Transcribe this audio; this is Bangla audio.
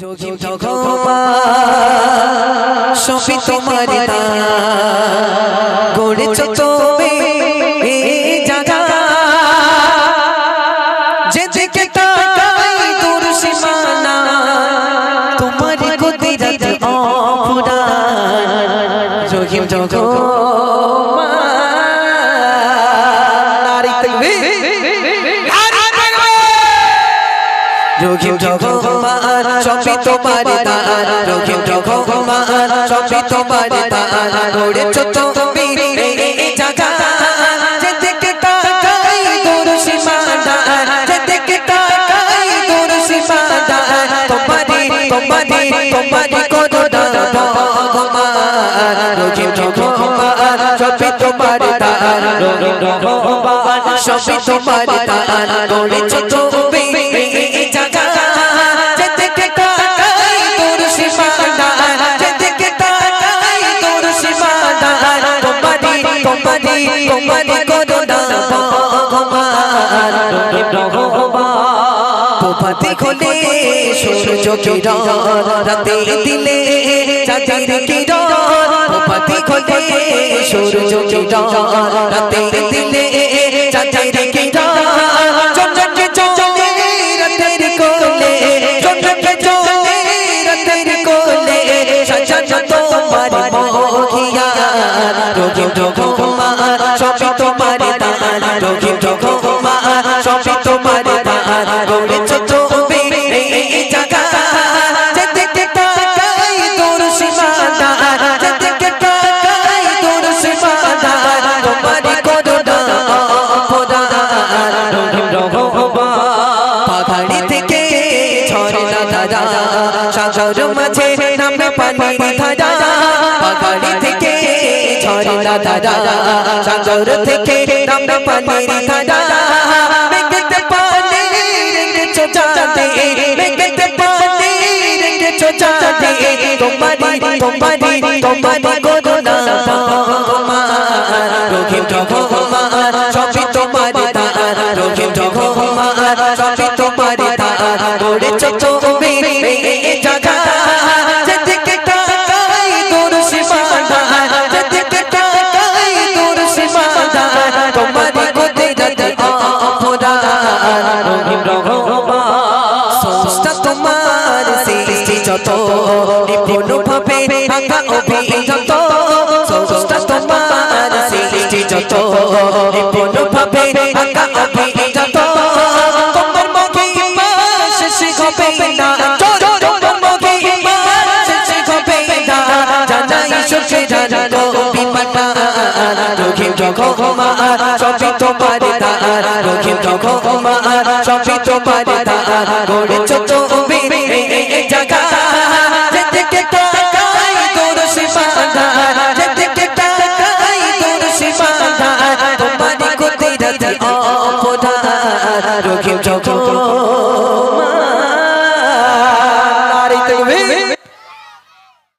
রোগী ভগবা সবই তোমার গড়েছ তুমি জায়গা। যেদিকে তাকাই দূর সীমানা তোমার কুদিরত অফুরান রোগী ভগবা রহিম রঘমান সবই তোমার দান রহিম রঘমান সবই তোমার দান গড়েছ তুমি এই জায়গা যেদিকে তাকাই দূর সীমানা। যেদিকে তাকাই দূর সীমানা। তোমারি তোমারি তোমারি করুণা ভগবান। রহিম রঘমান সবই তোমার দান রহিম রঘমান সবই তোমার দান গড়েছ তোমারি করুণা ভগবান প্রভাতে খোলে সূর্য কিরণ, রাতে দিলে চাঁদের কিরণ। প্রভাতে খোলে সূর্য কিরণ, রাতে দিলে ধারা। সাগর মাঝে নামে পানির ধারা। পাহাড়ি থেকে ঝর্ণা ধারা। সাগর থেকে নামে পানির ধারা। মেঘেতে পানি রেখেছো জানে মেঘেতে পানি রেখেছো জানে তোমারি তোমারি তোমারি করুণা। ভগবান রহিম ভগবান সবই তোমার দান রহিম ভগবান সবই তোমার দান গড়েছ নিপুণ ভাবে আঁকা অভিযত সংস্থা তোমার সৃষ্টি যত। নিপুণ ভাবে আঁকা অভিযত তোমার মহিমা শেষ হবে না। তোমার মহিমা শেষ হবে না। জানাই সুখে জানো বিমানা রহিম ভগবান সবই তোমার দান রহিম ভগবান সবই তোমার দান গড়েছ তুমি অপরাধ রোগী যখন